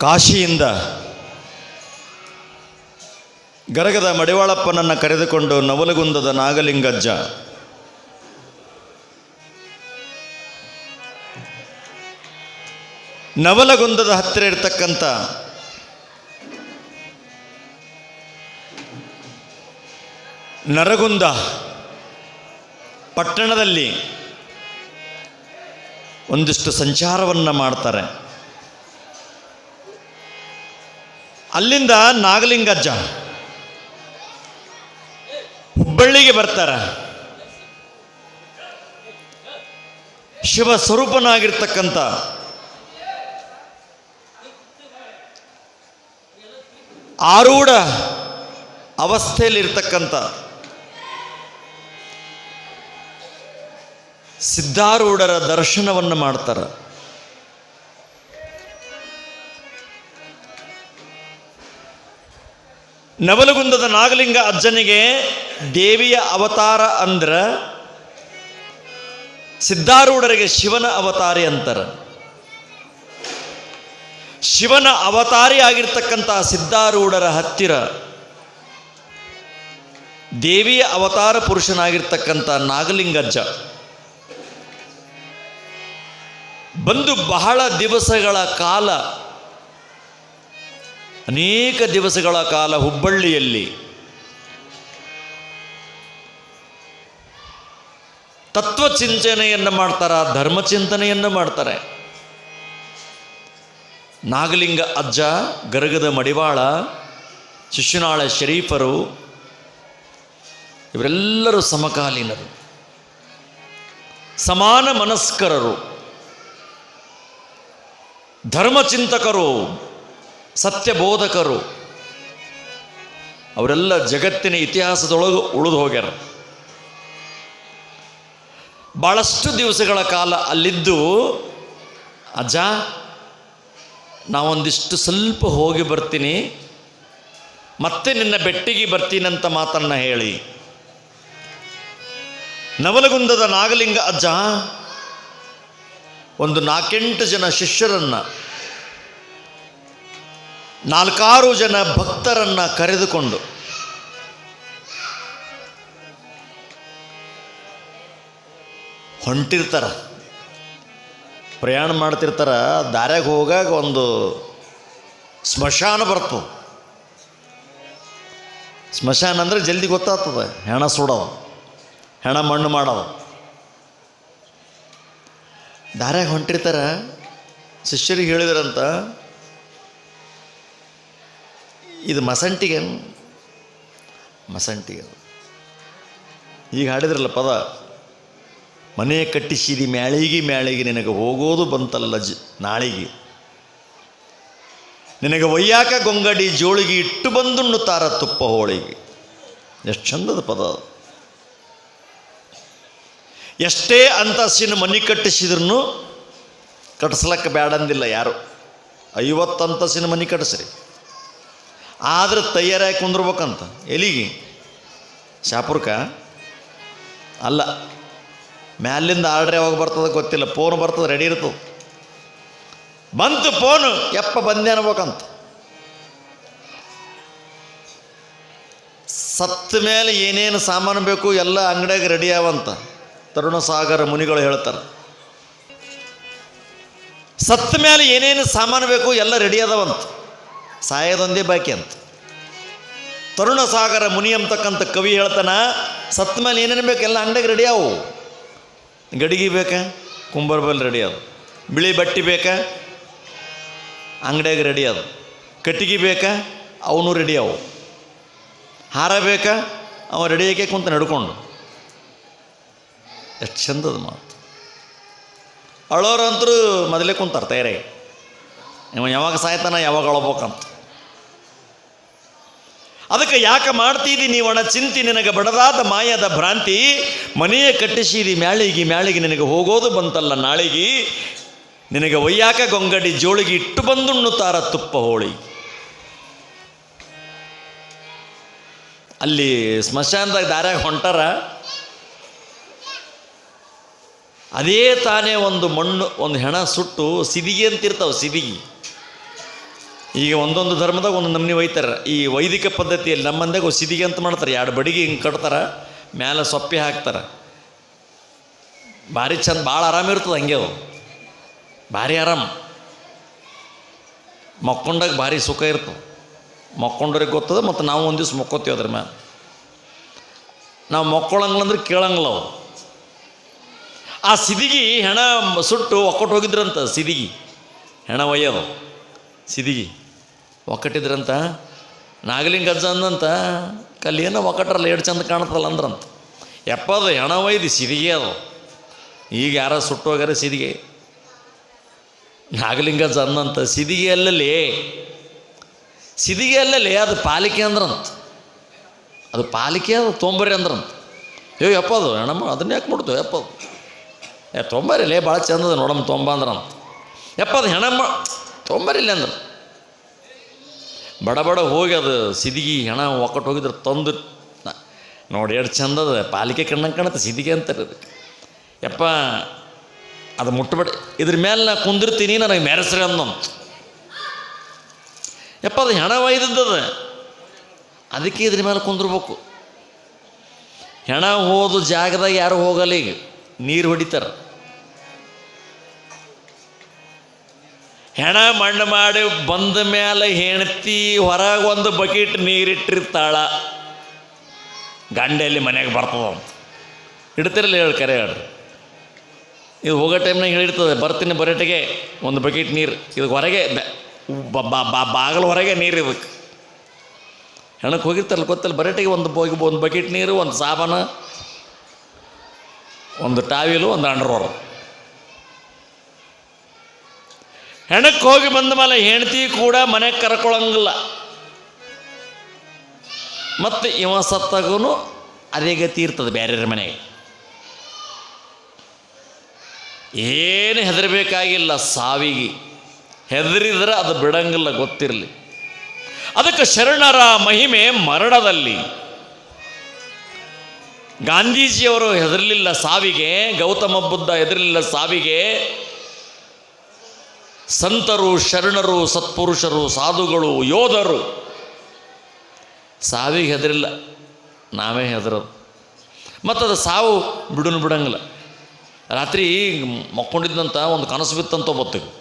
ಕಾಶಿಯಿಂದ ಗರಗದ ಮಡಿವಾಳಪ್ಪನನ್ನು ಕರೆದುಕೊಂಡು ನವಲಗುಂದದ ನಾಗಲಿಂಗಜ್ಜ. ನವಲಗುಂದದ ಹತ್ತಿರ ಇರತಕ್ಕಂಥ ನರಗುಂದ ಪಟ್ಟಣದಲ್ಲಿ ಒಂದಿಷ್ಟು ಸಂಚಾರವನ್ನು ಮಾಡ್ತಾರೆ. ಅಲ್ಲಿಂದ ನಾಗಲಿಂಗಜ್ಜ ಹುಬ್ಬಳ್ಳಿಗೆ ಬರ್ತಾರೆ. ಶಿವ ಸ್ವರೂಪನಾಗಿರ್ತಕ್ಕಂಥ ಆರೂಢ ಅವಸ್ಥೆಯಲ್ಲಿರ್ತಕ್ಕಂಥ ಸಿದ್ಧಾರೂಢರ ದರ್ಶನವನ್ನು ಮಾಡ್ತಾರೆ. ನವಲಗುಂದದ ನಾಗಲಿಂಗ ಅಜ್ಜನಿಗೆ ದೇವಿಯ ಅವತಾರ ಅಂದ್ರ ಸಿದ್ಧಾರೂಢರಿಗೆ ಶಿವನ ಅವತಾರಿ ಅಂತಾರೆ. ಶಿವನ ಅವತಾರಿ ಆಗಿರ್ತಕ್ಕಂತಹ ಸಿದ್ಧಾರೂಢರ ಹತ್ತಿರ ದೇವಿಯ ಅವತಾರ ಪುರುಷನಾಗಿರ್ತಕ್ಕಂಥ ನಾಗಲಿಂಗಜ್ಜ ಬಂದು ಬಹಳ ದಿವಸಗಳ ಕಾಲ ಅನೇಕ ದಿವಸಗಳ ಕಾಲ ಹುಬ್ಬಳ್ಳಿಯಲ್ಲಿ ತತ್ವಚಿಂತನೆಯನ್ನು ಮಾಡ್ತಾರ, ಧರ್ಮಚಿಂತನೆಯನ್ನು ಮಾಡ್ತಾರೆ. ನಾಗಲಿಂಗ ಅಜ್ಜ, ಗರಗದ ಮಡಿವಾಳ, ಶಿಶುನಾಳ ಶರೀಫರು, ಇವರೆಲ್ಲರೂ ಸಮಕಾಲೀನರು. ಸಮಾನ ಮನಸ್ಕರರು. ಧರ್ಮಚಿಂತಕರು. ಸತ್ಯಬೋಧಕರು. ಅವರೆಲ್ಲ ಜಗತ್ತಿನ ಇತಿಹಾಸದೊಳಗೆ ಉಳಿದು ಹೋಗ್ಯಾರ. ಭಾಳಷ್ಟು ದಿವಸಗಳ ಕಾಲ ಅಲ್ಲಿದ್ದು, ಅಜ್ಜ, ನಾವೊಂದಿಷ್ಟು ಸ್ವಲ್ಪ ಹೋಗಿ ಬರ್ತೀನಿ, ಮತ್ತೆ ನಿನ್ನ ಬೆಟ್ಟಿಗೆ ಬರ್ತೀನಂತ ಮಾತನ್ನ ಹೇಳಿ. ನವಲಗುಂದದ ನಾಗಲಿಂಗ ಅಜ್ಜ, ಒಂದು ನಾಲ್ಕೆಂಟು ಜನ ಶಿಷ್ಯರನ್ನು ನಾಲ್ಕಾರು ಜನ ಭಕ್ತರನ್ನು ಕರೆದುಕೊಂಡು ಹೊಂಟಿರ್ತಾರ. ಪ್ರಯಾಣ ಮಾಡ್ತಿರ್ತಾರ. ದಾರ್ಯಾಗ ಹೋಗಾಗ ಒಂದು ಸ್ಮಶಾನ ಬರ್ತು. ಸ್ಮಶಾನ ಅಂದ್ರೆ ಜಲ್ದಿ ಗೊತ್ತಾಗ್ತದೆ. ಹೆಣ ಸುಡೋದು. ಹೆಣ ಮಣ್ಣು ಮಾಡವ ದಾರ್ಯಾಗ ಹೊಂಟಿರ್ತಾರ. ಶಿಷ್ಯರಿಗೆ ಹೇಳಿದ್ರಂತ ಇದು ಮಸಂಟಿಗೇನು? ಮಸಂಟಿಗೆ ಈಗ ಹಾಡಿದ್ರಲ್ಲ ಪದ, ಮನೆ ಕಟ್ಟಿಸಿದಿ ಮ್ಯಾಳಿಗೆ ಮ್ಯಾಳಿಗೆ, ನಿನಗೆ ಹೋಗೋದು ಬಂತಲ್ಲ ಜ ನಾಳಿಗೆ. ನಿನಗೆ ಒಯ್ಯಾಕ ಗೊಂಗಡಿ ಜೋಳಿಗೆ ಇಟ್ಟು ಬಂದುಣ್ಣು ತಾರ ತುಪ್ಪ ಹೋಳಿಗೆ. ಎಷ್ಟು ಚಂದದ ಪದ. ಎಷ್ಟೇ ಅಂತಸ್ತಿನ ಮನೆ ಕಟ್ಟಿಸಿದ್ರೂ ಕಟ್ಟಿಸ್ಲಕ್ಕೆ ಬೇಡಂದಿಲ್ಲ ಯಾರು. ಐವತ್ತು ಅಂತಸ್ತಿನ ಮನೆ ಕಟ್ಟಿಸ್ರಿ ಆದ್ರೆ ತಯಾರಾಗಿ ಕುಂದಿರ್ಬೇಕಂತ. ಎಲ್ಲಿಗೆ ಶಾಪುರ್ಕ? ಅಲ್ಲ. ಮ್ಯಾಲಿಂದ ಆರ್ಡ್ರ್ ಯಾವಾಗ ಬರ್ತದೆ ಗೊತ್ತಿಲ್ಲ. ಫೋನ್ ಬರ್ತದೆ ರೆಡಿ ಇರ್ತದೆ. ಬಂತು ಫೋನು ಎಪ್ಪ ಬಂದೆ ಅನ್ಬೇಕಂತ. ಸತ್ತ ಮೇಲೆ ಏನೇನು ಸಾಮಾನು ಬೇಕು ಎಲ್ಲ ಅಂಗಡಿಯಾಗ ರೆಡಿ ಆವಂತ. ತರುಣ ಸಾಗರ ಮುನಿಗಳು ಹೇಳ್ತಾರೆ. ಸತ್ತ ಮೇಲೆ ಏನೇನು ಸಾಮಾನು ಬೇಕು ಎಲ್ಲ ರೆಡಿ ಅದಾವಂತ. ಸಾಯೋದೊಂದೇ ಬಾಕಿ ಅಂತ. ತರುಣ ಸಾಗರ ಮುನಿ ಅಂತಕ್ಕಂಥ ಕವಿ ಹೇಳ್ತಾನ ಸತ್ ಮೇಲೆ ಏನೇನು ಬೇಕು ಎಲ್ಲ ಅಂಡಗೆ ರೆಡಿ ಅವು. ಗಡಿಗೆ ಬೇಕಾ? ಕುಂಬರ್ಬಲ್ ರೆಡಿ ಅದು. ಬಿಳಿ ಬಟ್ಟೆ ಬೇಕಾ? ಅಂಗಡಿಯಾಗ ರೆಡಿ ಅದು. ಕಟ್ಟಿಗೆ ಬೇಕಾ? ಅವನು ರೆಡಿ ಅವು. ಹಾರ ಬೇಕಾ? ಅವ ರೆಡಿಯಾಗೆ ಕುಂತ ನಡ್ಕೊಂಡು. ಎಷ್ಟು ಚಂದದ ಮಾತು. ಅಳೋರಂತರೂ ಮೊದಲೇ ಕುಂತಾರೆ ತಯಾರಾಗಿ. ಯಾವಾಗ ಸಾಯ್ತಾನ, ಯಾವಾಗ ಅಳಬೇಕಂತ. ಅದಕ್ಕೆ ಯಾಕೆ ಮಾಡ್ತೀದಿ ಒಣ ಚಿಂತಿ ನಿನಗೆ ಬಡದಾದ ಮಾಯದ ಭ್ರಾಂತಿ? ಮನೆಯ ಕಟ್ಟಿಸಿದಿ ಮ್ಯಾಳಿಗೆ ಮ್ಯಾಳಿಗೆ ನಿನಗೆ ಹೋಗೋದು ಬಂತಲ್ಲ ನಾಳಿಗೆ? ನಿನಗೆ ಒಯ್ಯಾಕ ಗೊಂಗಡಿ ಜೋಳಿಗೆ ಇಟ್ಟು ಬಂದುಣ್ಣು ತಾರ ತುಪ್ಪ ಹೋಳಿ. ಅಲ್ಲಿ ಸ್ಮಶಾನದಾಗ ದಾರ್ಯಾಗ ಹೊಂಟಾರ? ಅದೇ ತಾನೇ ಒಂದು ಮಣ್ಣು, ಒಂದು ಹೆಣ ಸುಟ್ಟು ಸಿದಿಗೆ ಅಂತಿರ್ತಾವೆ ಸಿದಿಗೆ. ಈಗ ಒಂದೊಂದು ಧರ್ಮದಾಗ ಒಂದು ನಮ್ಮನೆ ಒಯ್ತಾರೆ. ಈ ವೈದಿಕ ಪದ್ಧತಿಯಲ್ಲಿ ನಮ್ಮಂದಾಗ ಸಿದಿಗೆ ಅಂತ ಮಾಡ್ತಾರೆ. ಎರಡು ಬಡಿಗೆ ಹಿಂಗೆ ಕಟ್ತಾರೆ, ಮ್ಯಾಲೆ ಸೊಪ್ಪಿ ಹಾಕ್ತಾರೆ. ಭಾರಿ ಚಂದ, ಭಾಳ ಆರಾಮಿರ್ತದೆ ಹಂಗೆ ಅದು. ಭಾರಿ ಆರಾಮ. ಮಕ್ಕೊಂಡಾಗ ಭಾರಿ ಸುಖ ಇರ್ತದೆ. ಮಕ್ಕೊಂಡ್ರಿಗೆ ಗೊತ್ತದ, ಮತ್ತು ನಾವು ಒಂದು ದಿವ್ಸ ಮಕ್ಕೋತೀವಿ ಅದ್ರ ಮ್ಯಾಲೆ. ನಾವು ಮಕ್ಕೊಳಂಗಿಲ್ಲ ಅಂದ್ರೆ ಕೇಳಂಗಿಲ್ಲ ಅವು. ಆ ಸಿದಿಗಿ ಹೆಣ ಸುಟ್ಟು ಒಕ್ಕಟ್ಟು ಹೋಗಿದ್ರಂತ, ಸಿದಿಗಿ. ಹೆಣ ಒಯ್ಯೋದು, ಸಿದಿಗಿ. ಒಕ್ಕಟ್ಟಿದ್ರಂತ? ನಾಗಲಿಂಗ ಅಜ್ಜ ಅಂದಂತ? ಕಲ್ಲಿ ಏನೋ ಒಕ್ಕಟ್ರಲ್ಲ ಎರಡು ಚಂದ ಕಾಣ್ತಲ್ಲ ಅಂದ್ರಂತ. ಎಪ್ಪದು ಹೆಣ ಒಯ್ದು ಸಿದಿಗೆ ಅದು. ಈಗ ಯಾರ ಸುಟ್ಟೋಗ್ಯಾರ ಸಿದಿಗೆ? ನಾಗಲಿಂಗ ಅಜ್ಜ ಅಂದಂತ, ಸಿದಿಗೆ ಅಲ್ಲಲ್ಲಿ ಸಿದಿಗೆ ಅಲ್ಲಲ್ಲಿ ಅದು ಪಾಲಿಕೆ ಅಂದ್ರಂತ. ಅದು ಪಾಲಿಕೆ ಅದು ತೊಂಬರಿ ಅಂದ್ರಂತ. ಅಯ್ಯೋ ಯಪ್ಪ ಅದು ಹೆಣಮ್ಮ ಅದನ್ನ ಯಾಕೆ ಮಾಡ್ತೇವೆ ಯಪ್ಪ ಅದು ಏ, ತೊಂಬರಿಲೇ ಭಾಳ ಚಂದದ ನೋಡಮ್ಮ ತೊಂಬ ಅಂದ್ರಂತ. ಯಪ್ಪ ಅದು ಹೆಣಮ್ಮ ತೊಂಬರಿಲ್ಲ ಅಂದ್ರೆ. ಬಡ ಬಡ ಹೋಗಿ ಅದು ಸಿದಿಗಿ ಹೆಣ ಒಕ್ಕಟ್ಟು ಹೋಗಿದ್ರೆ ತಂದು ನೋಡಿ ಎಷ್ಟು ಚಂದದ ಪಾಲಿಕೆ ಕಣ್ಣಂಗೆ ಕಾಣುತ್ತೆ ಸಿದಿಗೆ ಅಂತಾರೆ ಅದಕ್ಕೆ. ಯಪ್ಪ, ಅದು ಮುಟ್ಟಬೇಡ ಇದ್ರ ಮೇಲೆ ನಾ ಕುಂದಿರ್ತೀನಿ, ನನಗೆ ಮೆರೆಸ್ರಿ ಅಂದಂತ ಯಪ್ಪ, ಅದು ಹೆಣ ಒಯ್ದದ್ದದ ಅದಕ್ಕೆ ಇದ್ರ ಮೇಲೆ ಕುಂದಿರ್ಬೇಕು. ಹೆಣ ಹೋದ ಜಾಗದಾಗ ಯಾರು ಹೋಗಲ್ಲ ಈಗ. ನೀರು ಹೊಡಿತಾರೆ. ಹೆಣ ಮಣ್ಣು ಮಾಡಿ ಬಂದ ಮೇಲೆ ಹೆಣ್ತಿ ಹೊರಗೆ ಒಂದು ಬಕೆಟ್ ನೀರಿಟ್ಟಿರ್ತಾಳ ಗಂಡೆಯಲ್ಲಿ ಮನೆಗೆ ಬರ್ತದ ಇಡ್ತಿರಲಿಲ್ಲ ಇಡ್ತಿರಲ್ಲ ಹೇಳಿ ಕರೆ ಹೇಳ್ರಿ. ಇದು ಹೋಗೋ ಟೈಮ್ನಾಗ ಹೇಳಿರ್ತದೆ ಬರ್ತೀನಿ ಬರೋಟಿಗೆ ಒಂದು ಬಕೆಟ್ ನೀರು. ಇದು ಹೊರಗೆ ಬಾಗಿಲ ಹೊರಗೆ ನೀರು ಇದಕ್ಕೆ ಹೆಣಕ್ಕೆ ಹೋಗಿರ್ತಾರಲ್ಲ ಗೊತ್ತಲ್ಲ, ಬರೋಟಿಗೆ ಒಂದು ಒಂದು ಬಕೆಟ್ ನೀರು, ಒಂದು ಸಾಬಾನು, ಒಂದು ಟಾವಿಲು, ಒಂದು ಅಂಡರ್ವರ್ ಹೆಣಕ್ಕೆ ಹೋಗಿ ಬಂದ ಮೇಲೆ ಹೆಂಡತಿ ಕೂಡ ಮನೆಗೆ ಕರ್ಕೊಳಂಗಿಲ್ಲ ಮತ್ತು ಇವ ಸತ್ತಾಗೂ ಅದೇ ಗತಿ ಇರ್ತದೆ ಬೇರೆಯವ್ರ ಮನೆಗೆ. ಏನು ಹೆದರಬೇಕಾಗಿಲ್ಲ ಸಾವಿಗೆ. ಹೆದರಿದ್ರೆ ಅದು ಬಿಡಂಗಿಲ್ಲ, ಗೊತ್ತಿರಲಿ. ಅದಕ್ಕೆ ಶರಣರ ಮಹಿಮೆ ಮರಣದಲ್ಲಿ. ಗಾಂಧೀಜಿಯವರು ಹೆದರಲಿಲ್ಲ ಸಾವಿಗೆ, ಗೌತಮ ಬುದ್ಧ ಹೆದರಲಿಲ್ಲ ಸಾವಿಗೆ. ಸಂತರು, ಶರಣರು, ಸತ್ಪುರುಷರು, ಸಾಧುಗಳು, ಯೋಧರು. ಸಾವಿಗೆ ಹೆದರಿಲ್ಲ. ನಾವೇ ಹೆದರೋದು. ಮತ್ತು ಅದು ಸಾವು ಬಿಡುನು ಬಿಡಂಗಿಲ್ಲ. ರಾತ್ರಿ ಮಕ್ಕೊಂಡಿದ್ದಂತ ಒಂದು ಕನಸು ಬಿತ್ತಂತ ಒಬ್ಬತ್ತಿಗೆ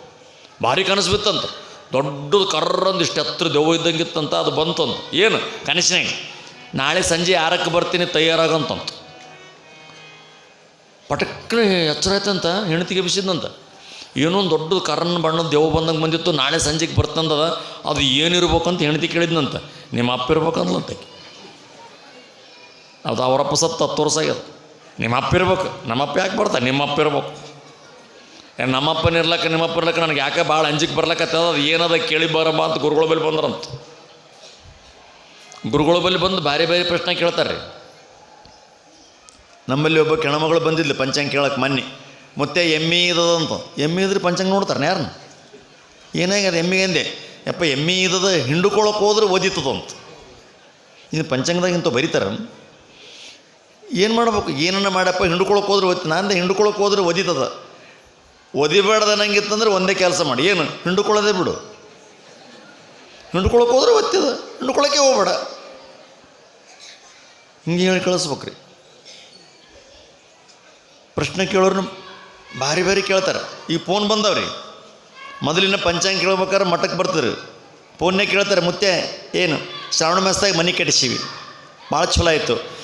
ಭಾರಿ ಕನಸು ಬಿತ್ತಂತ. ದೊಡ್ಡದು ಕರ್ರಂದು ಇಷ್ಟು ಹತ್ರ ದೆವ್ವ ಇದ್ದಂಗಿತ್ತಂತ ಅದು ಬಂತಂತ. ಏನು? ಕನಸಿನಾಗ. ನಾಳೆ ಸಂಜೆ ಆರಕ್ಕೆ ಬರ್ತೀನಿ, ತಯಾರಾಗಂತಂತ. ಪಟಕ್ನೆ ಎಚ್ಚರ ಆಯ್ತಂತ ಹೆಣ್ತಿಗೆ ಬಿಸಿದಂತ ಏನೋ ದೊಡ್ಡದು ಕರ್ಣ ಬಣ್ಣದ ದೇವ್ ಬಂದಂಗೆ ಬಂದಿತ್ತು, ನಾಳೆ ಸಂಜೆಗೆ ಬರ್ತಂದದ, ಅದು ಏನಿರ್ಬೇಕಂತ ಹೆಣ್ತಿ ಕೇಳಿದ್ನಂತ. ನಿಮ್ಮ ಅಪ್ಪ ಇರ್ಬೇಕಂದ್ಲಂತ. ಅದು ಅವರಪ್ಪ ಸತ್ತು ಹತ್ತು ವರ್ಷ ಆಗ್ಯದ. ನಿಮ್ಮ ಅಪ್ಪ ಇರ್ಬೇಕು ನಮ್ಮಪ್ಪ ಯಾಕೆ ಬರ್ತಾ? ನಿಮ್ಮ ಅಪ್ಪ ಇರ್ಬೇಕು. ನಮ್ಮಪ್ಪನ ಇರ್ಲಕ್ಕ ನಿಮ್ಮಪ್ಪ ಇರ್ಲಕ್ಕ, ನನಗೆ ಯಾಕೆ ಭಾಳ ಅಂಜಿಕೆ ಬರ್ಲಕ್ಕತ್ತದ ಅದು ಏನದ ಕೇಳಿ ಬರಮ್ಮ ಅಂತ ಗುರುಗಳ ಬಳಿ ಬಂದ್ರಂತ. ಗುರುಗಳ ಬಳಿ ಬಂದು ಭಾರಿ ಭಾರಿ ಪ್ರಶ್ನೆ ಕೇಳ್ತಾರೆ ರೀ ನಮ್ಮಲ್ಲಿ ಒಬ್ಬ ಕೆಣಮಗಳು ಬಂದಿದ್ಲು, ಪಂಚಾಂಗ ಕೇಳಕ್ಕೆ ಮೊನ್ನೆ. ಮತ್ತೆ ಎಮ್ಮೆ ಇದ್ದದಂತ ಎಮ್ಮೆ ಇದ್ರೆ ಪಂಚಂಗ ನೋಡ್ತಾರೆ ಯಾರನ್ನ? ಏನಾಗ್ಯದ ಎಮ್ಮಿಗೆ ಅಂದೆ. ಯಪ್ಪ, ಎಮ್ಮಿ ಇದ್ದದ ಹಿಂಡುಕೊಳಕ್ಕೆ ಹೋದ್ರೆ ಅಂತ. ಇದು ಪಂಚಾಂಗದಾಗ ಇಂಥ ಬರೀತಾರ? ಏನು ಮಾಡ್ಬೇಕು? ಏನನ್ನ ಮಾಡಪ್ಪ ಹಿಂಡ್ಕೊಳಕ್ಕೆ ಹೋದ್ರೆ ಓದ್ತಿ ನಾನು ಹಿಂಡ್ಕೊಳಕ್ಕೆ ಹೋದ್ರೆ ಒದಿತದ ಒದಿಬೇಡ್ದ ನಂಗಿತ್ತಂದ್ರೆ ಒಂದೇ ಕೆಲಸ ಮಾಡಿ. ಏನು? ಹಿಂಡ್ಕೊಳ್ಳೋದೇ ಬಿಡು. ಹಿಂಡ್ಕೊಳಕ್ಕೆ ಹೋದ್ರೆ ಒತ್ತಿದ ಹಿಂಡ್ಕೊಳಕ್ಕೆ ಹೋಗ್ಬೇಡ. ಹಿಂಗೆ ಹೇಳಿ ಕಳಿಸ್ಬೇಕ್ರಿ. ಪ್ರಶ್ನೆ ಕೇಳೋರು ಭಾರಿ ಭಾರಿ ಕೇಳ್ತಾರೆ. ಈ ಫೋನ್ ಬಂದವ್ರಿ. ಮೊದಲಿನ ಪಂಚಾಂಗ ಕೇಳ್ಬೇಕಾದ್ರೆ ಮಠಕ್ಕೆ ಬರ್ತಾರೆ. ಫೋನ್ನೇ ಕೇಳ್ತಾರೆ, ಮುತ್ತೆ, ಏನು? ಶ್ರಾವಣ ಮಾಸದಾಗ ಮನೆ ಕಟ್ಟಿಸೀವಿ ಭಾಳ ಚಲೋ ಆಯಿತು.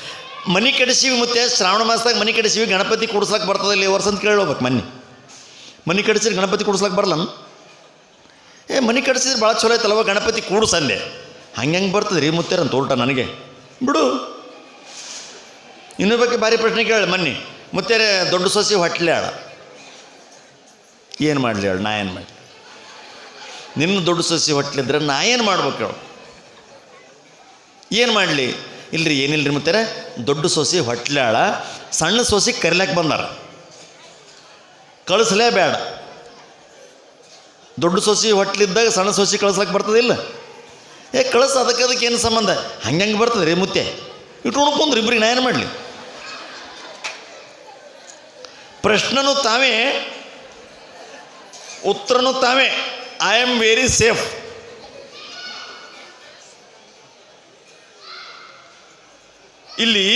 ಮನೆ ಕಟ್ಟಿಸೀವಿ ಮತ್ತೆ, ಶ್ರಾವಣ ಮಾಸದಾಗ ಮನೆ ಕಟ್ಟಿಸೀವಿ ಗಣಪತಿ ಕೂಡ್ಸ್ಲಕ್ಕೆ ಬರ್ತದಿಲ್ಲ ಈ ವರ್ಷ ಅಂತ ಕೇಳೋಗ್ಬೇಕು ಮನೆ ಮನೆ ಕಟ್ಟಿಸಿದ್ರೆ ಗಣಪತಿ ಕೂಡ್ಸ್ಲಕ್ಕೆ ಬರಲ್ಲ ಏ, ಮನೆ ಕಟ್ಸಿದ್ರೆ ಭಾಳ ಚಲೋ ಆಯ್ತಲ್ವ ಗಣಪತಿ ಕೂಡ್ಸಂದೆ ಹಂಗೆ ಹೆಂಗೆ ಬರ್ತದೆ ರೀ ಮುತ್ತೇರ ಅಂತ ಉಲ್ಟ ನನಗೆ. ಬಿಡು. ಇನ್ನೊಬ್ಬಕ್ಕೆ ಭಾರಿ ಪ್ರಶ್ನೆ ಕೇಳಿ ಮನ್ನಿ. ಮುತ್ತೇರೆ ದೊಡ್ಡ ಸೊಸಿ ಹೊಟ್ಲೆ ಆಳ. ಏನು ಮಾಡಲಿ ಹೇಳು, ನಾ ಏನು ಮಾಡಲಿ? ನಿನ್ನ ದೊಡ್ಡ ಸೊಸಿ ಹೊಟ್ಲಿದ್ರೆ ನಾ ಏನು ಮಾಡ್ಬೇಕು ಹೇಳು? ಏನು ಮಾಡಲಿ? ಇಲ್ರಿ ಏನಿಲ್ಲರಿ ಮತ್ತೆ ದೊಡ್ಡ ಸೊಸಿ ಹೊಟ್ಲಾಳ, ಸಣ್ಣ ಸೊಸಿ ಕರಿಲಕ್ಕೆ ಬಂದಾರ. ಕಳಿಸ್ಲೇ ಬೇಡ ದೊಡ್ಡ ಸೊಸಿ ಹೊಟ್ಲಿದ್ದಾಗ ಸಣ್ಣ ಸೊಸಿ ಕಳಿಸ್ಲಕ್ಕೆ ಬರ್ತದಿಲ್ಲ ಏ, ಕಳಿಸ್, ಅದಕ್ಕೆ ಅದಕ್ಕೆ ಏನು ಸಂಬಂಧ? ಹಂಗೆ ಹಂಗೆ ಬರ್ತದೆ ರೀ ಮುತ್ತೆ ಇಟ್ಟು ಉಣ್ಕೊಂಡ್ರಿ ಇಬ್ರಿಗೆ ನಾ ಏನು ಮಾಡಲಿ? ಪ್ರಶ್ನೂ ತಾವೇ ಉತ್ತರನು ತಾವೇ. ಐ ಆಮ್ ವೆರಿ ಸೇಫ್ ಇಲ್ಲಿ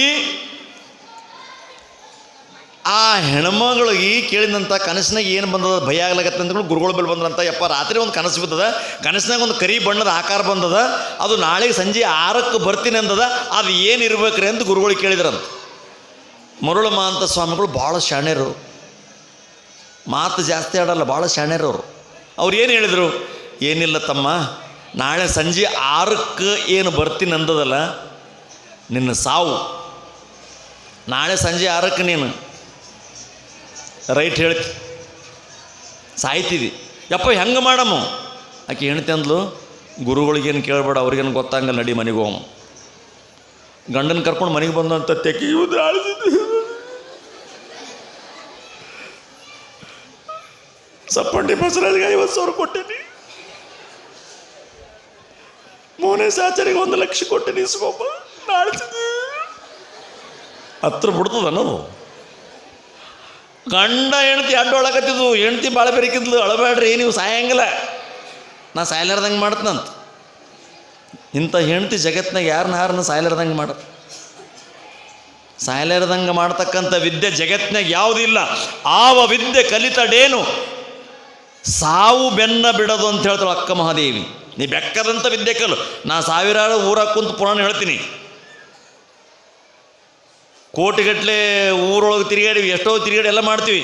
ಆ ಹೆಣ್ಮಗಳಿಗೆ ಕೇಳಿದಂಥ ಕನಸಿನಾಗ ಏನು ಬಂದದ? ಭಯ ಆಗ್ಲಾಗತ್ತೆ ಗುರುಗಳು ಮೇಲೆ ಬೆಲೆ ಬಂದ್ರಂತ. ಯಪ್ಪ, ರಾತ್ರಿ ಒಂದು ಕನಸು ಬಿದ್ದದ. ಕನಸಿನಾಗ ಒಂದು ಕರಿ ಬಣ್ಣದ ಆಕಾರ ಬಂದದ. ಅದು ನಾಳೆ ಸಂಜೆ ಆರಕ್ಕೆ ಬರ್ತೀನಿ ಅಂದದ. ಅದು ಏನಿರ್ಬೇಕ್ರಿ ಅಂತ ಗುರುಗಳು ಕೇಳಿದ್ರಂತ. ಮರುಳ ಅಂತ ಸ್ವಾಮಿಗಳು ಭಾಳ ಶಾಣ್ಯರು ಮಾತು ಜಾಸ್ತಿ ಆಡಲ್ಲ, ಭಾಳ ಶಾಣ್ಯರವರು. ಅವರು ಏನು ಹೇಳಿದರು? ಏನಿಲ್ಲ ತಮ್ಮ, ನಾಳೆ ಸಂಜೆ ಆರಕ್ಕೆ ಏನು ಬರ್ತೀನಿ ಅಂದದಲ್ಲ, ನಿನ್ನ ಸಾವು. ನಾಳೆ ಸಂಜೆ ಆರಕ್ಕೆ ನೀನು. ರೈಟ್ ಹೇಳ್ತಿ. ಸಾಯ್ತಿದಿ. ಯಪ್ಪ, ಹೆಂಗೆ ಮಾಡಮ್ಮ ಆಕೆ ಹೆಣ್ತಿ ಅಂದ್ಲು, ಗುರುಗಳಿಗೇನು ಕೇಳಬೇಡ, ಅವ್ರಿಗೇನು ಗೊತ್ತಾಗಲ್ಲ ನಡಿ ಮನೆಗೆ ಹೋಗಮ್ಮ ಗಂಡನ ಕರ್ಕೊಂಡು ಮನೆಗೆ ಬಂದಂತ ತೆಕ್ಕಿ ಸಪ್ಪಂಡಿ ಬಸರಾಜ್ಗೆ ಐವತ್ತು ಸಾವಿರ ಕೊಟ್ಟೇನಿ. ಮೋನೆ ಸಾಚರಿಗೆ ಒಂದು ಲಕ್ಷ ಕೊಟ್ಟೇನಿ ಇಸ್ಕೊಬ್ಬ ಹತ್ರ ಬಿಡ್ತದ ನಾವು ಗಂಡ ಹೆಂಡತಿ ಅಡ್ಡ ಒಳಕತ್ತಿದ್ವು. ಹೆಂಡ್ತಿ ಭಾಳ ಬೆರಕಿದ್ಲು ಅಳಬೇಡ್ರಿ, ನೀವು ಸಾಯಂಗಿಲ್ಲ. ನಾ ಸಾಯ್ಲಾರ್ದಂಗೆ ಮಾಡ್ತನಂತ. ಇಂಥ ಹೆಂಡತಿ ಜಗತ್ತಿನಾಗ ಯಾರನ್ನ ಹಾರನ್ನ ಸಾಯ್ಲಾರ್ದಂಗೆ ಮಾಡ. ಸಾಯ್ಲಾರ್ದಂಗೆ ಮಾಡ್ತಕ್ಕಂಥ ವಿದ್ಯೆ ಜಗತ್ತಿನಾಗ ಯಾವುದಿಲ್ಲ ಆವ ವಿದ್ಯೆ ಕಲಿತಡೇನು ಸಾವು ಬೆನ್ನ ಬಿಡೋದು ಅಂತ ಹೇಳ್ತಾಳೆ ಅಕ್ಕ ಮಹಾದೇವಿ. ನೀ ಬೆಕ್ಕದಂಥ ವಿದ್ಯೆ ಕಲು ನಾ ಸಾವಿರಾರು ಊರ ಕುಂತು ಪುರಾಣ ಹೇಳ್ತೀನಿ. ಕೋಟಿಗಟ್ಟಲೆ ಊರೊಳಗೆ ತಿರುಗಾಡಿ ಎಷ್ಟೋ ತಿರುಗಾಡಿ ಎಲ್ಲ ಮಾಡ್ತೀವಿ.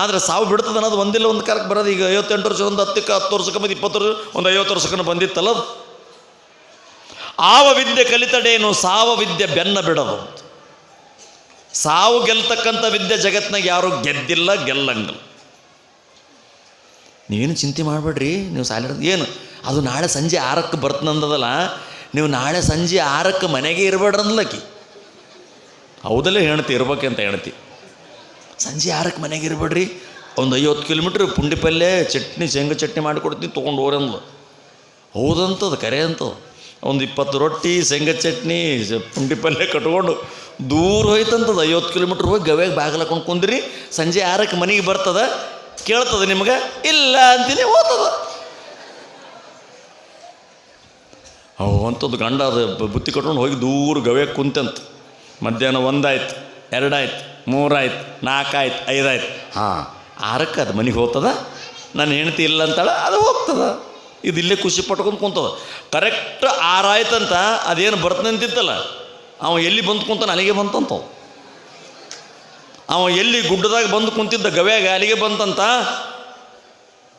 ಆದರೆ ಸಾವು ಬಿಡ್ತದೆ ಅನ್ನೋದು ಒಂದಿಲ್ಲ, ಒಂದು ಕಾಲಕ್ಕೆ ಬರೋದು. ಈಗ ಐವತ್ತೆಂಟು ವರ್ಷ, ಒಂದು ಹತ್ತಕ್ಕೆ ಹತ್ತು ವರ್ಷಕ್ಕೆ ಮತ್ತು ಇಪ್ಪತ್ತು ವರ್ಷ, ಒಂದು ಐವತ್ತು ವರ್ಷಕ್ಕೆ ಬಂದಿತ್ತಲ್ಲ. ಆವ ವಿದ್ಯೆ ಕಲಿತಡೇನು, ಸಾವ ವಿದ್ಯೆ ಬೆನ್ನ ಬಿಡೋದು ಸಾವು ಗೆಲ್ತಕ್ಕಂಥ ವಿದ್ಯೆ ಜಗತ್ತಿನಾಗ ಯಾರೂ ಗೆದ್ದಿಲ್ಲ, ಗೆಲ್ಲಂಗಿಲ್ಲ. ನೀವೇನು ಚಿಂತೆ ಮಾಡಬೇಡ್ರಿ, ನೀವು ಸಾಲ ಏನು? ಅದು ನಾಳೆ ಸಂಜೆ ಆರಕ್ಕೆ ಬರ್ತನಂದದಲ್ಲ, ನೀವು ನಾಳೆ ಸಂಜೆ ಆರಕ್ಕೆ ಮನೆಗೆ ಇರಬೇಡ್ರಿ ಅಂದ್ಲಕ್ಕಿ ಹೌದಲ್ಲೇ ಹೆಣ್ತಿ ಇರ್ಬೇಕಂತ ಹೇಳ್ತಿ ಸಂಜೆ ಆರಕ್ಕೆ ಮನೆಗೆ ಇರಬೇಡ್ರಿ, ಒಂದು ಐವತ್ತು ಕಿಲೋಮೀಟ್ರ್ ಪುಂಡಿ ಪಲ್ಯ ಚಟ್ನಿ, ಶೇಂಗ ಚಟ್ನಿ ಮಾಡಿಕೊಡ್ತೀನಿ ತೊಗೊಂಡು ಹೋಗ್ರಿ ಅಂದ್ಲು ಹೌದಂತದು ಕರೆ ಅಂತದು ಒಂದು ಇಪ್ಪತ್ತು ರೊಟ್ಟಿ, ಶೇಂಗ ಚಟ್ನಿ ಪುಂಡಿ ಪಲ್ಯ ಕಟ್ಕೊಂಡು ದೂರ ಹೋಯ್ತಂತದ. ಐವತ್ತು ಕಿಲೋಮೀಟ್ರ್ ಹೋಗಿ ಗವ್ಯಾಗ ಬಾಗಿಲು ಹಾಕೊಂಡು ಕುಂದ್ರಿ ಸಂಜೆ ಆರಕ್ಕೆ ಮನೆಗೆ ಬರ್ತದ ಕೇಳ್ತದ ನಿಮಗೆ? ಇಲ್ಲ ಅಂತೀನಿ ಹೋಗ್ತದ ಅವು ಅಂಥದ್ದು ಗಂಡ ಅದು ಬುತ್ತಿ ಕಟ್ಕೊಂಡು ಹೋಗಿ ದೂರ ಗವೇ ಕುಂತಂತ ಮಧ್ಯಾಹ್ನ ಒಂದಾಯ್ತು, ಎರಡಾಯ್ತು, ಮೂರಾಯ್ತು, ನಾಲ್ಕಾಯ್ತು, ಐದಾಯ್ತು. ಹಾಂ, ಆರಕ್ಕೆ ಅದು ಮನೆಗೆ ಹೋಗ್ತದ? ನನ್ನ ಹೆಂಡತಿ ಇಲ್ಲ ಅಂತಾಳೆ, ಅದು ಹೋಗ್ತದ. ಇದು ಇಲ್ಲೇ ಖುಷಿ ಪಟ್ಕೊಂಡು ಕುಂತದ. ಕರೆಕ್ಟ್ ಆರಾಯ್ತಂತ, ಅದೇನು ಬರ್ತಂತಿತ್ತಲ್ಲ ಅವ ಎಲ್ಲಿ ಬಂದು ಕುಂತಾನ, ಅಲ್ಲಿಗೆ ಬಂತಂತ ಅವ ಎಲ್ಲಿ ಗುಡ್ಡದಾಗ ಬಂದು ಕುಂತಿದ್ದ ಗವ್ಯಾಗ ಅಲ್ಲಿಗೆ ಬಂತಂತ?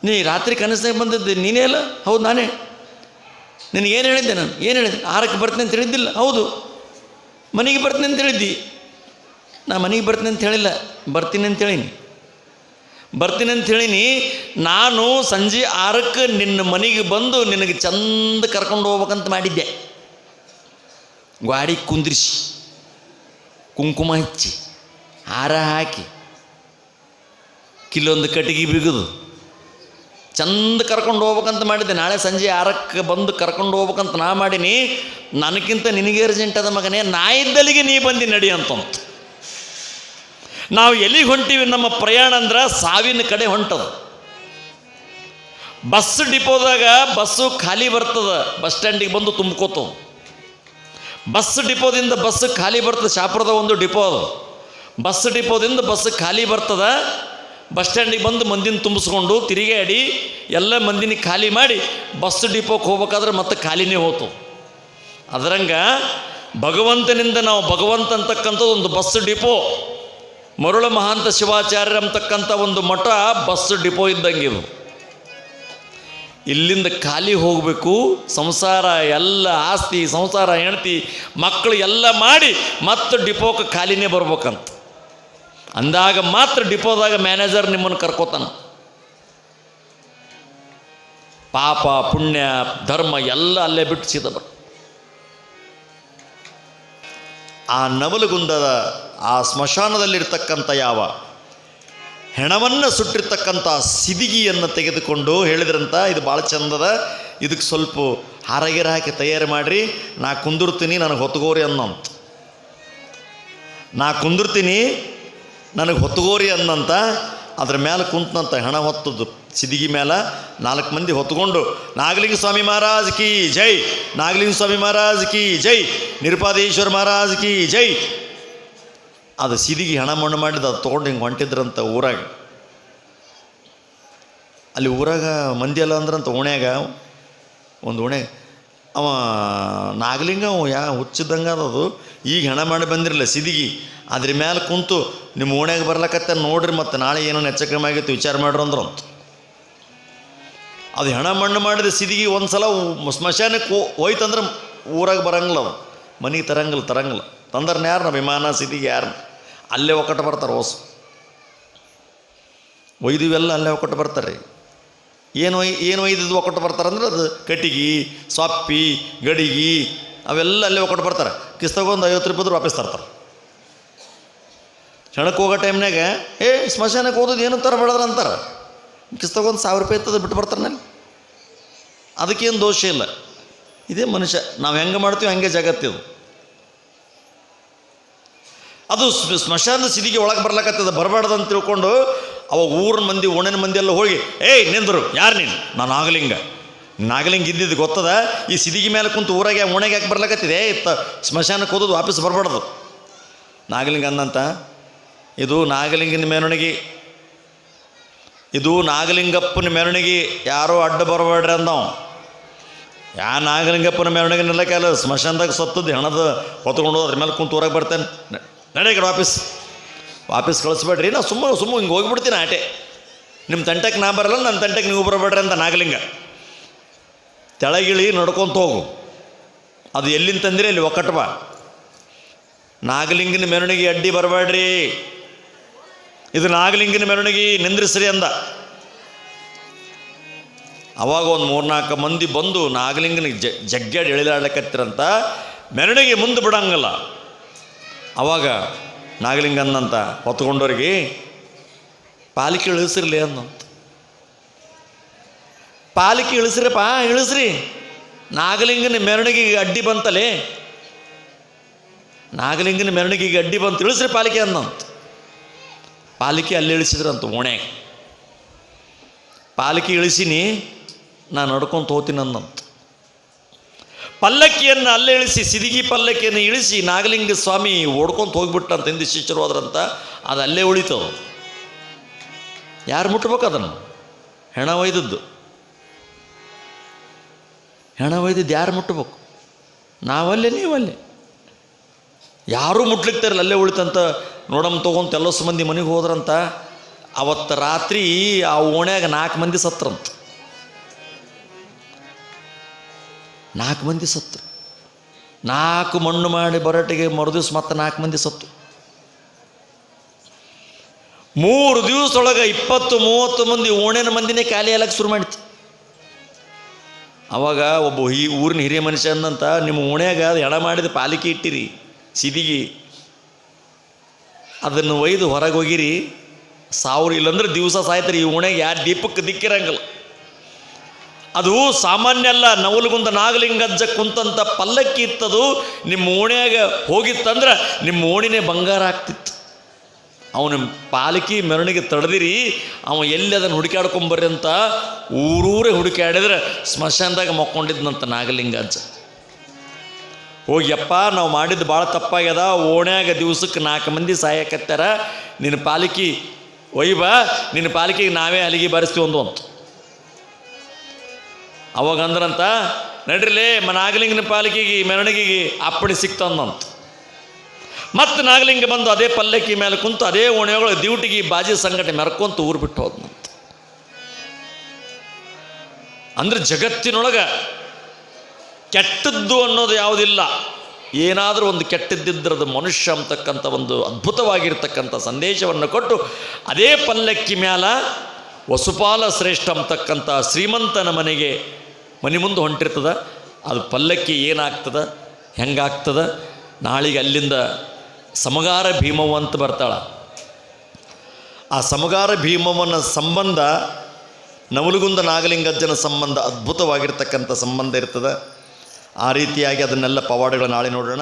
ನೀ ರಾತ್ರಿ ಕನಸಿನಾಗ ಬಂದಿದ್ದೆ, ನೀನೇ ಅಲ್ಲ? ಹೌದು, ನಾನೇ. ಏನು ಹೇಳಿದ್ದೆ ನಾನು? ಏನು ಹೇಳಿದ್ದೆ? ಆರಕ್ಕೆ ಬರ್ತೀನಿ ಅಂತ ಹೇಳಿದ್ದಿಲ್ಲ? ಹೌದು. ಮನೆಗೆ ಬರ್ತೀನಿ ಅಂತ ಹೇಳಿದ್ದಿ. ನಾ ಮನೆಗೆ ಬರ್ತೀನಿ ಅಂತ ಹೇಳಿಲ್ಲ. ಬರ್ತೀನಿ ಅಂತ ಹೇಳೀನಿ. ಬರ್ತೀನಿ ಅಂತ ಹೇಳೀನಿ. ನಾನು ಸಂಜೆ ಆರಕ್ಕೆ ನಿನ್ನ ಮನೆಗೆ ಬಂದು ನಿನಗೆ ಚಂದ ಕರ್ಕೊಂಡು ಹೋಗ್ಬೇಕಂತ ಮಾಡಿದ್ದೆ. ಗಾಡಿ ಕುಂದ್ರಿಸಿ. ಕುಂಕುಮ ಹಚ್ಚಿ. ಹಾರ ಹಾಕಿ ಕಿಲ್ಲೊಂದು ಕಟ್ಟಿಗೆ ಬಿಗುದು. ಚಂದ ಕರ್ಕೊಂಡು ಹೋಗ್ಬೇಕಂತ ಮಾಡಿದ್ದೆ ನಾಳೆ ಸಂಜೆ ಆರಕ್ಕೆ ಬಂದು ಕರ್ಕೊಂಡು ಹೋಗ್ಬೇಕಂತ ನಾ ಮಾಡೀನಿ. ನನಗಿಂತ ನಿನಗೆ ಅರ್ಜೆಂಟ್ ಅದ ಮಗನೇ, ನಾ ಇದ್ದಲ್ಲಿಗೆ ನೀ ಬಂದು ನಡಿ ಅಂತಂತ. ನಾವು ಎಲ್ಲಿಗೆ ಹೊಂಟೀವಿ ನಮ್ಮ ಪ್ರಯಾಣ ಅಂದ್ರೆ ಸಾವಿನ ಕಡೆ ಹೊಂಟದ. ಬಸ್ ಡಿಪೋದಾಗ ಬಸ್ಸು ಖಾಲಿ ಬರ್ತದ, ಬಸ್ ಸ್ಟ್ಯಾಂಡಿಗೆ ಬಂದು ತುಂಬ್ಕೋತವ ಬಸ್ ಡಿಪೋದಿಂದ ಬಸ್ ಖಾಲಿ ಬರ್ತದೆ, ಶಾಪುರದ ಒಂದು ಡಿಪೋ ಅದು. ಬಸ್ ಡಿಪೋದಿಂದ ಬಸ್ ಖಾಲಿ ಬರ್ತದ. ಬಸ್ ಸ್ಟ್ಯಾಂಡಿಗೆ ಬಂದು ಮಂದಿನ ತುಂಬಿಸ್ಕೊಂಡು ತಿರುಗಾಡಿ ಎಲ್ಲ ಮಂದಿನ ಖಾಲಿ ಮಾಡಿ ಬಸ್ ಡಿಪೋಕ್ಕೆ ಹೋಗ್ಬೇಕಾದ್ರೆ ಮತ್ತೆ ಖಾಲಿನೇ ಹೋತು. ಅದರಂಗ ಭಗವಂತನಿಂದ ನಾವು ಭಗವಂತ ಅಂತಕ್ಕಂಥದ್ದು ಒಂದು ಬಸ್ ಡಿಪೋ. ಮರುಳ ಮಹಾಂತ ಶಿವಾಚಾರ್ಯರು ಅಂತಕ್ಕಂಥ ಒಂದು ಮಠ ಬಸ್ ಡಿಪೋ ಇದ್ದಂಗಿದು ಇಲ್ಲಿಂದ ಖಾಲಿ ಹೋಗಬೇಕು, ಸಂಸಾರ ಎಲ್ಲ ಆಸ್ತಿ, ಸಂಸಾರ ಹೆಂಡತಿ, ಮಕ್ಕಳು ಎಲ್ಲ ಮಾಡಿ ಮತ್ತೆ ಡಿಪೋಕ್ಕೆ ಖಾಲಿನೇ ಬರ್ಬೇಕಂತ. ಅಂದಾಗ ಮಾತ್ರ ಡಿಪೋದಾಗ ಮ್ಯಾನೇಜರ್ ನಿಮ್ಮನ್ನು ಕರ್ಕೋತಾನ. ಪಾಪ, ಪುಣ್ಯ, ಧರ್ಮ ಎಲ್ಲ ಅಲ್ಲೇ ಬಿಟ್ಟು ಆ ನವಲಗುಂದದ, ಆ ಸ್ಮಶಾನದಲ್ಲಿರ್ತಕ್ಕಂಥ ಯಾವ ಹೆಣವನ್ನು ಸುಟ್ಟಿರ್ತಕ್ಕಂಥ ಸಿದಿಗಿಯನ್ನು ತೆಗೆದುಕೊಂಡು ಹೇಳಿದ್ರಂತ, ಇದು ಭಾಳ ಚಂದದ ಇದಕ್ಕೆ ಸ್ವಲ್ಪ ಹಾರಗಿರ ಹಾಕಿ ತಯಾರು ಮಾಡಿರಿ, ನಾ ಕುಂದಿರ್ತೀನಿ, ನನಗೆ ಹೊತ್ಗೋರಿ ಅನ್ನೋ ನಾ ಕುಂದಿರ್ತೀನಿ ನನಗೆ ಹೊತ್ತುಗೋರಿ ಅಂದಂತ ಅದ್ರ ಮೇಲೆ ಕುಂತಂತ ಹೆಣ ಹೊತ್ತದ್ದು ಸಿದಿಗಿ ಮೇಲೆ ನಾಲ್ಕು ಮಂದಿ ಹೊತ್ಕೊಂಡು, ನಾಗಲಿಂಗ ಸ್ವಾಮಿ ಮಹಾರಾಜ್ ಕಿ ಜೈ, ನಾಗಲಿಂಗ ಸ್ವಾಮಿ ಮಹಾರಾಜ್ ಕಿ ಜೈ, ನಿರುಪಾದೇಶ್ವರ ಮಹಾರಾಜ್ ಕಿ ಜೈ. ಅದು ಸಿದಿಗಿ ಹೆಣ ಮಣ್ಣು ಮಾಡಿದ ಅದು ತೊಗೊಂಡು ಹಿಂಗೆ ಹೊಂಟಿದ್ರಂತ ಊರಾಗ. ಅಲ್ಲಿ ಊರಾಗ ಮಂದಿ ಎಲ್ಲ ಅಂದ್ರಂತ ಓಣ್ಯಾಗ, ಒಂದು ಓಣೆ ಅವ ನಾಗಲಿಂಗ ಯಾ ಹುಚ್ಚಿದ್ದಂಗೆ ಅದು ಈಗ ಹೆಣ ಮಾಡಿ ಬಂದಿರಲಿಲ್ಲ ಸಿದಿಗಿ. ಅದ್ರ ಮೇಲೆ ಕುಂತು ನಿಮ್ಮ ಓಣ್ಯಾಗ ಬರ್ಲಕತ್ತ ನೋಡ್ರಿ ಮತ್ತು ನಾಳೆ ಏನೋ ಹೆಚ್ಚ ಆಗಿತ್ತು ವಿಚಾರ ಮಾಡ್ರಿ ಅಂದ್ರು ಅಂತ. ಅದು ಹೆಣ ಮಣ್ಣು ಮಾಡಿದ ಸಿದಿಗಿ ಒಂದು ಸಲ ಸ್ಮಶಾನಕ್ಕೆ ಹೋಯ್ತಂದ್ರೆ ಊರಾಗ ಬರಂಗಿಲ್ಲ ಅವು. ಮನೆಗೆ ತರಂಗಿಲ್ಲ ತರಂಗಿಲ್ಲ. ಯಾರು ನಮ್ಮ ವಿಮಾನ ಸಿದಿಗೆ ಯಾರು ಅಲ್ಲೇ ಒಕ್ಕಟ್ಟು ಬರ್ತಾರೆ ಹೊಸ. ಒಯ್ದಿವೆಲ್ಲ ಅಲ್ಲೇ ಒಕ್ಕಟ್ಟು ಬರ್ತಾರೆ. ಏನು ಒಯ್ ಏನು ಒಯ್ದಿದ್ದು ಒಕ್ಕಟ್ಟು ಬರ್ತಾರಂದ್ರೆ ಅದು ಕಟ್ಟಿಗೆ, ಸೊಪ್ಪಿ, ಗಡಿಗೆ, ಅವೆಲ್ಲ ಅಲ್ಲೇ ಒಕ್ಕಟ್ಟು ಬರ್ತಾರೆ. ಕಿಸ್ತಗೊಂದು ಐವತ್ತು ರೂಪಾಯಿ ವಾಪಸ್ ತರ್ತಾರೆ. ಹೆಣಕ್ಕೆ ಹೋಗೋ ಟೈಮ್ನಾಗ ಏ, ಸ್ಮಶಾನಕ್ಕೆ ಓದೋದು ಏನು ತರಬೇಡದ್ರ ಅಂತಾರೆ. ಕಿಸ್ತಗೊಂದು ಸಾವಿರ ರೂಪಾಯಿ ಇರ್ತದೆ ಬಿಟ್ಟು ಬರ್ತಾರೆ ನಾನು ಅದಕ್ಕೇನು ದೋಷ ಇಲ್ಲ. ಇದೇ ಮನುಷ್ಯ, ನಾವು ಹೆಂಗೆ ಮಾಡ್ತೀವಿ ಹಂಗೆ ಜಗತ್ತಿದು ಅದು ಸ್ಮ- ಸ್ಮಶಾನದ ಸಿದಿಗೆ ಒಳಗೆ ಬರ್ಲಕತ್ತದ, ಬರಬಾರ್ದು ಅಂತ ತಿಳ್ಕೊಂಡು ಅವ ಊರಿನ ಮಂದಿ, ಓಣಿನ ಮಂದಿ ಎಲ್ಲ ಹೋಗಿ, ಏಯ್, ನಿಂದರು, ಯಾರು ನೀನು? ನಾನು ನಾಗಲಿಂಗ. ನಾಗಲಿಂಗ ಇದ್ದಿದ್ದು ಗೊತ್ತದ, ಈ ಸಿದಿಗೆ ಮೇಲೆ ಕುಂತು ಊರಾಗೆ ಓಣೆಗೆ ಯಾಕೆ ಏ ಇತ್ತ ಸ್ಮಶಾನಕ್ಕೆ ಓದೋದು ವಾಪಸ್ ಬರಬಾರ್ದು. ನಾಗಲಿಂಗ ಅಂದಂತ ಇದು ನಾಗಲಿಂಗನ ಮೆರವಣಿಗೆ. ಇದು ನಾಗಲಿಂಗಪ್ಪನ ಮೆರವಣಿಗೆ. ಯಾರೋ ಅಡ್ಡ ಬರಬೇಡ್ರಿ ಅಂದವು. ಯಾ ನಾಗಲಿಂಗಪ್ಪನ ಮೆರವಣಿಗೆ ನಿಲ್ಲಕ್ಕೆಲ್ಲ ಸ್ಮಶಾನದಾಗ ಸತ್ತದ್ದು ಹೆಣದ ಹೊತ್ಕೊಂಡು ಅದ್ರ ಮೇಲೆ ಕುಂತು ಊರಾಗ ಬರ್ತೇನೆ. ನಡೆ ಕಡೆ ವಾಪಸ್. ವಾಪಸ್ ಕಳಿಸ್ಬೇಡ್ರಿ. ನಾ ಸುಮ್ಮನೆ ಸುಮ್ಮನೆ ಹಿಂಗೆ ಹೋಗಿಬಿಡ್ತೀನಿ ಆಟೆ. ನಿಮ್ಮ ತಂಟಕ್ಕೆ ನಾ ಬರಲ್ಲ ನನ್ನ ತಂಟಕ್ಕೆ ನೀವು ಬರಬೇಡ್ರಿ ಅಂತ ನಾಗಲಿಂಗ. ತೆಳಗಿಳಿ ನಡ್ಕೊತ ಹೋಗು. ಅದು ಎಲ್ಲಿಂದ ತಂದಿರಿ? ಅಲ್ಲಿ ಒಕ್ಕಟ್ಟು ಬಾ ನಾಗಲಿಂಗನ ಮೆರವಣಿಗೆ ಅಡ್ಡಿ ಬರಬೇಡ್ರಿ. ಇದು ನಾಗಲಿಂಗನ ಮೆರವಣಿಗೆ ನಿಂದ್ರಿಸ್ರಿ ಅಂದ. ಅವಾಗ ಒಂದು ಮೂರ್ನಾಲ್ಕು ಮಂದಿ ಬಂದು ನಾಗಲಿಂಗನ ಜ ಜಗ್ಗಾಡಿ ಎಳಿದಾಡ್ಲಕತ್ತಿರಂತ ಮೆರವಣಿಗೆ ಮುಂದೆ ಬಿಡಂಗಲ್ಲ. ಅವಾಗ ನಾಗಲಿಂಗ ಅಂದಂತ ಹೊತ್ಕೊಂಡವ್ರಿಗೆ ಪಾಲಿಕೆ ಇಳಿಸ್ರಿಲಿ ಅಂದಂತ ಪಾಲಿಕೆ ಇಳಿಸ್ರಿಪ್ಪ ಇಳಿಸ್ರಿ. ನಾಗಲಿಂಗನ ಮೆರವಣಿಗೆಗೆ ಅಡ್ಡಿ ಬಂತಲೇ. ನಾಗಲಿಂಗನ ಮೆರವಣಿಗೆಗೆ ಅಡ್ಡಿ ಬಂತು, ಇಳಿಸ್ರಿ ಪಾಲಿಕೆ ಅಂದಂತ ಪಾಲಿಕೆ ಅಲ್ಲಿ ಇಳಿಸಿದ್ರಂತ ಓಣೆ. ಪಾಲಿಕೆ ಇಳಿಸಿನಿ ನಾನು ನಡ್ಕೊಂತ ಹೋತೀನಿ ಅಂದಂತ. ಪಲ್ಲಕ್ಕಿಯನ್ನು ಅಲ್ಲೇ ಇಳಿಸಿ, ಸಿದಿಗಿ ಪಲ್ಲಕ್ಕಿಯನ್ನು ಇಳಿಸಿ, ನಾಗಲಿಂಗ ಸ್ವಾಮಿ ಓಡ್ಕೊಂತ ಹೋಗ್ಬಿಟ್ಟಂತ, ಹಿಂದೆ ಶಿಷ್ಯರು ಹೋದ್ರಂತ, ಅದು ಅಲ್ಲೇ ಉಳಿತವು ಯಾರು ಮುಟ್ಬೇಕು ಅದನ್ನು? ಹೆಣ ಒಯ್ದದ್ದು. ಹೆಣ ಒಯ್ದದ್ದು ಯಾರು ಮುಟ್ಟಬೇಕು ನಾವಲ್ಲೇ, ನೀವಲ್ಲೇ. ಯಾರೂ ಮುಟ್ಲಿಕ್ತಾರಲ್ಲ ಅಲ್ಲೇ ಉಳಿತಂತ ನೋಡಮ್ ತೊಗೊಂತ ಎಲ್ಲ ಮಂದಿ ಮನೆಗೆ ಹೋದ್ರಂತ, ಅವತ್ತು ರಾತ್ರಿ ಆ ಓಣ್ಯಾಗ ನಾಲ್ಕು ಮಂದಿ ಸತ್ರಂತ ನಾಲ್ಕು ಮಂದಿ ಸತ್ರು ನಾಲ್ಕು ಮಣ್ಣು ಮಾಡಿ ಬರಟಿಗೆ ಮರು ದಿವ್ಸ ಮತ್ತೆ ನಾಲ್ಕು ಮಂದಿ ಸತ್ತು. ಮೂರು ದಿವಸದೊಳಗೆ ಇಪ್ಪತ್ತು, ಮೂವತ್ತು ಮಂದಿ ಓಣೆನ ಮಂದಿನೇ ಖಾಲಿ ಎಲ್ಲಕ್ಕೆ ಶುರು ಮಾಡಿತು ಅವಾಗ ಒಬ್ಬ ಈ ಊರಿನ ಹಿರಿಯ ಮನುಷ್ಯ ಅಂದಂತ, ನಿಮ್ಮ ಓಣ್ಯಾಗ ಎಡ ಮಾಡಿದ ಪಾಲಿಕೆ ಇಟ್ಟಿರಿ, ಸಿದಿಗಿ. ಅದನ್ನು ಒಯ್ದು ಹೊರಗೆ ಹೋಗಿರಿ ಸಾವಿರ ಇಲ್ಲಂದ್ರೆ ದಿವಸ ಸಾಯ್ತಾರೆ, ಈ ಓಣ್ಯಾಗ ಯಾರು ದೀಪಕ್ಕೆ ದಿಕ್ಕಿರಂಗಿಲ್ಲ ಅದು ಸಾಮಾನ್ಯ ಅಲ್ಲ, ನವಲಗುಂದ ನಾಗಲಿಂಗಜ್ಜ ಕುಂತಂತ ಪಲ್ಲಕ್ಕಿ ಇತ್ತದು, ನಿಮ್ಮ ಓಣ್ಯಾಗ ಹೋಗಿತ್ತಂದ್ರೆ ನಿಮ್ಮ ಓಣಿನೇ ಬಂಗಾರ ಆಗ್ತಿತ್ತು. ಅವನ ಪಾಲಕಿ ಮೆರಣಿಗೆ ತಡೆದಿರಿ, ಅವ ಎಲ್ಲಿ ಅದನ್ನು ಹುಡುಕಾಡ್ಕೊಂಬರ್ರಿ ಅಂತ ಊರೂರೇ ಹುಡುಕಾಡಿದ್ರೆ ಸ್ಮಶಾನದಾಗ ಮಕ್ಕೊಂಡಿದ್ನಂತ ನಾಗಲಿಂಗಜ್ಜ. ಹೋಗ್ಯಪ್ಪ, ನಾವು ಮಾಡಿದ್ದು ಭಾಳ ತಪ್ಪಾಗ್ಯದ, ಓಣ್ಯಾಗ ದಿವ್ಸಕ್ಕೆ ನಾಲ್ಕು ಮಂದಿ ಸಾಯಕತ್ತಾರ ನಿನ್ನ ಪಾಲಿಕೆ ಒಯ್ಬ ನಿನ್ನ ಪಾಲಿಕೆಗೆ ನಾವೇ ಅಲ್ಲಿಗೆ ಬರೆಸ್ತೀವಿ ಒಂದು ಅಂತ. ಅವಾಗ ಅಂದ್ರಂತ, ನಡ್ರಿಲೇ, ಮ ನಾಗಲಿಂಗನ ಪಾಲಿಕೆಗೆ, ಮೆರವಣಿಗೆಗೆ ಅಪ್ಪಣೆ ಸಿಕ್ತಂದಂತ ಮತ್ತೆ ನಾಗಲಿಂಗ ಬಂದು ಅದೇ ಪಲ್ಲಕ್ಕಿ ಮೇಲೆ ಕುಂತು, ಅದೇ ಓಣೆಗಳು ಡ್ಯೂಟಿಗೆ ಬಾಜಿ ಸಂಘಟನೆ ಮೆರ್ಕೊಂತ ಊರು ಬಿಟ್ಟು ಹೋದ್ನಂತ. ಅಂದ್ರೆ ಜಗತ್ತಿನೊಳಗೆ ಕೆಟ್ಟದ್ದು ಅನ್ನೋದು ಯಾವುದಿಲ್ಲ. ಏನಾದರೂ ಒಂದು ಕೆಟ್ಟದ್ದಿದ್ದರದು ಮನುಷ್ಯ ಅಂತಕ್ಕಂಥ ಒಂದು ಅದ್ಭುತವಾಗಿರ್ತಕ್ಕಂಥ ಸಂದೇಶವನ್ನು ಕೊಟ್ಟು ಅದೇ ಪಲ್ಲಕ್ಕಿ ಮ್ಯಾಲ ವಸುಪಾಲ ಶ್ರೇಷ್ಠ ಅಂತಕ್ಕಂಥ ಶ್ರೀಮಂತನ ಮನೆಗೆ ಮನೆ ಮುಂದೆ ಹೊಂಟಿರ್ತದ. ಅದು ಪಲ್ಲಕ್ಕಿ ಏನಾಗ್ತದ? ಹೆಂಗಾಗ್ತದ? ನಾಳಿಗೆ ಅಲ್ಲಿಂದ ಸಮಗಾರ ಭೀಮವ್ವ ಅಂತ ಬರ್ತಾಳ. ಆ ಸಮಗಾರ ಭೀಮವ್ವನ ಸಂಬಂಧ ನವಲುಗುಂದ ನಾಗಲಿಂಗಜ್ಜನ ಸಂಬಂಧ ಅದ್ಭುತವಾಗಿರ್ತಕ್ಕಂಥ ಸಂಬಂಧ ಇರ್ತದೆ. ಆ ರೀತಿಯಾಗಿ ಅದನ್ನೆಲ್ಲ ಪವಾಡಗಳು ನಾಳೆ ನೋಡೋಣ.